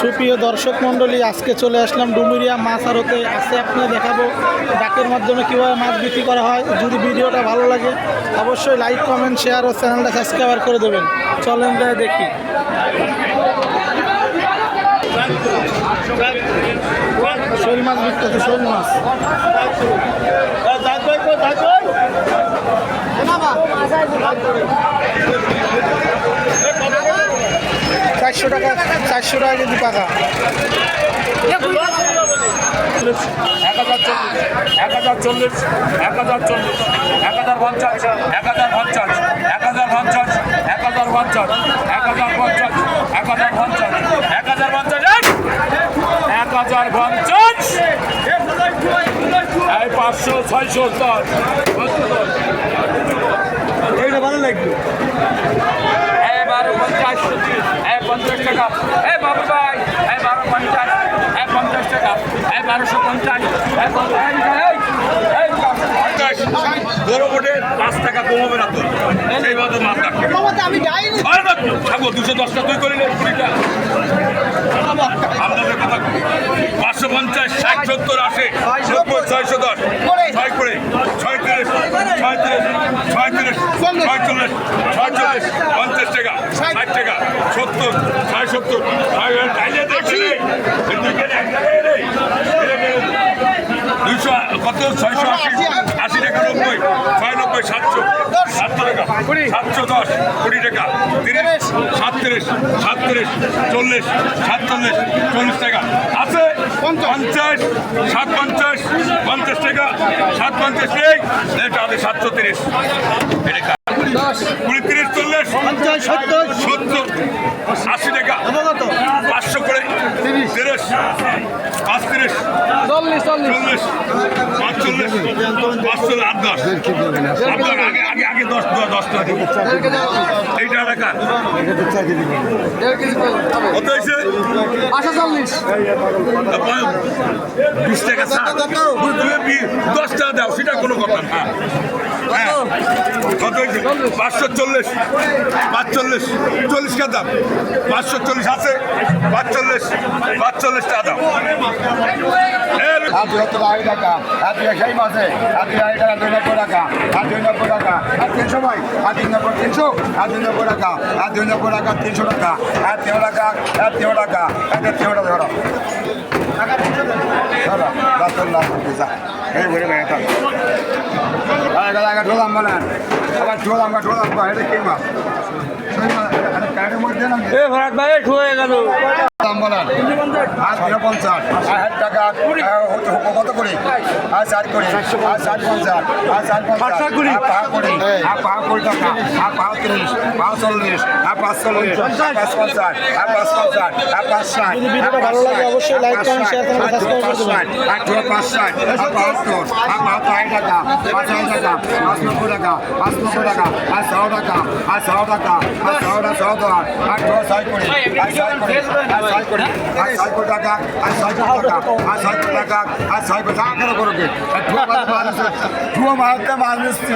সুপ্রিয় দর্শক মণ্ডলী, আজকে চলে আসলাম ডুমুরিয়া মাছ আড়তে। আজকে আপনি দেখাবো ডাকের মাধ্যমে কীভাবে মাছ বিক্রি করা হয়। যদি ভিডিওটা ভালো লাগে, অবশ্যই লাইক কমেন্ট শেয়ার ও চ্যানেলটা সাবস্ক্রাইব করে দেবেন। চলেন যাই দেখি। শোল মাছ বিক্রি শোল মাছ। চারশো টাকা চারশো টাকা কেজি পাকা এক হাজার চল্লিশ এক হাজার চল্লিশ এক হাজার চল্লিশ এক হাজার পঞ্চাশ এক হাজার পঞ্চাশ এক হাজার পঞ্চাশ এক হাজার পঞ্চাশ এক হাজার পঞ্চাশ এক হাজার পঞ্চাশ এক হাজার পঞ্চাশ এক হাজার পঞ্চাশ এই পাঁচশো ছয়শো দশ এইটা ভালো লাগবে পঞ্চাশ টাকা। এ বাবু ভাই এ বারো পঞ্চাশ এ পঞ্চাশ টাকা এ বারোশো পঞ্চাশ বড় বোর্ডের পাঁচ টাকা কমাবে না তুই। সেইভাবে মাছ কাটবে আমি যাইনি। দুশো দশটা তুই করিলে কুড়িটা। আপনাদের ছয় তিরিশ ছয় চল্লিশ ছয় চল্লিশ পঞ্চাশ টাকা ষাট টাকা সত্তর ছয় সত্তর দুইশো কত? ছয়শো আশি। আশি টাকা নব্বই ছয় নব্বই সাতশো সাতশো টাকা। সাতশো দশ কুড়ি টাকা। তিরিশ সাতত্রিশ সাতত্রিশ চল্লিশ সাতচল্লিশ চল্লিশ টাকা। আছে? পঞ্চাশ। সাত পঞ্চাশ পঞ্চাশ টাকা। সাত পঞ্চাশ নেই। এটা হবে সাতশো তিরিশ কুড়ি তিরিশ চল্লিশ পঞ্চাশ সত্তর সত্তর আশি টাকা কত পাঁচশো করে তিরিশ পাঁচ তিরিশ চল্লিশ চল্লিশ চল্লিশ পাঁচচল্লিশ পাঁচশো আট দশ আপনার আগে আগে আগে দশ দশ দশ টাকা দিন। এইটা টাকা কত হয়েছে? পাঁচশো চল্লিশ। বিশ টাকা দশ টাকা দাও সেটা কোনো কথা না। হ্যাঁ। কত হয়েছে? পাঁচশো চল্লিশ। পাঁচচল্লিশ। চল্লিশ টাকা দাম পাঁচশো চল্লিশ আছে। পাঁচচল্লিশ। পাঁচচল্লিশ টাকা দাও। এর আর দুই হাজার আড়াই টাকা আর দুই সেই মাসে আর দুই আড়াই টাকা, দুই নব্বই টাকা, আর দুই নব্বই টাকা, আর তিনশো ভাই, আর তিন নব্বই তিনশো, আর দুই নব্বই টাকা, আর দুই নব্বই টাকা, তিনশো টাকা, আর তিনশো টাকা, আর তিনশো টাকা, আর তিনশো টাকা, ধরো। ঢোলাম বলে আবার ঢোলাম ঢোলাম এটা কি মাছ এ ভরাট ভাই হয়ে গেল। দাম বলেন আর তিনশো পঞ্চাশ আর হাজার টাকা কত করে? আর চার করে। আর চার পঞ্চাশ আর চার পঞ্চাশ করে আর পাঁচ করে টাকা। আর পাঁচ তিরিশ পাঁচ চল্লিশ আর পাঁচ চল্লিশ পাঁচ পঞ্চাশ আর পাঁচ পঞ্চাশ আর পাঁচ ষাট ভিডিওটা ভালো লাগে অবশ্যই share, এবং subscribe করে দেবেন। আর দুটো পাঁচ ষাট আর বাহাত্তর। আর বাহাত্তর আড়াই টাকা। পাঁচ আড়াই টাকা। পাঁচ টাকা। পাঁচ নব্বই টাকা। আর টাকা। আর টাকা। আর ছশো টাকা আর দশ ছয় করে আর ছয় আর আর সাইকো টাকা আর সাইকো টাকা আর সাইকো টাকা আর সাইকো টাকা করে ধুয়ো মারতে মারছি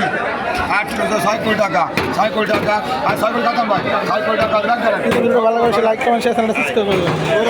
আট টাকা সাইকো টাকা সাইকো টাকা আর সাইকো টাকা সাইকো টাকা লাইক কমেন্ট শেয়ার সাবস্ক্রাইব করবেন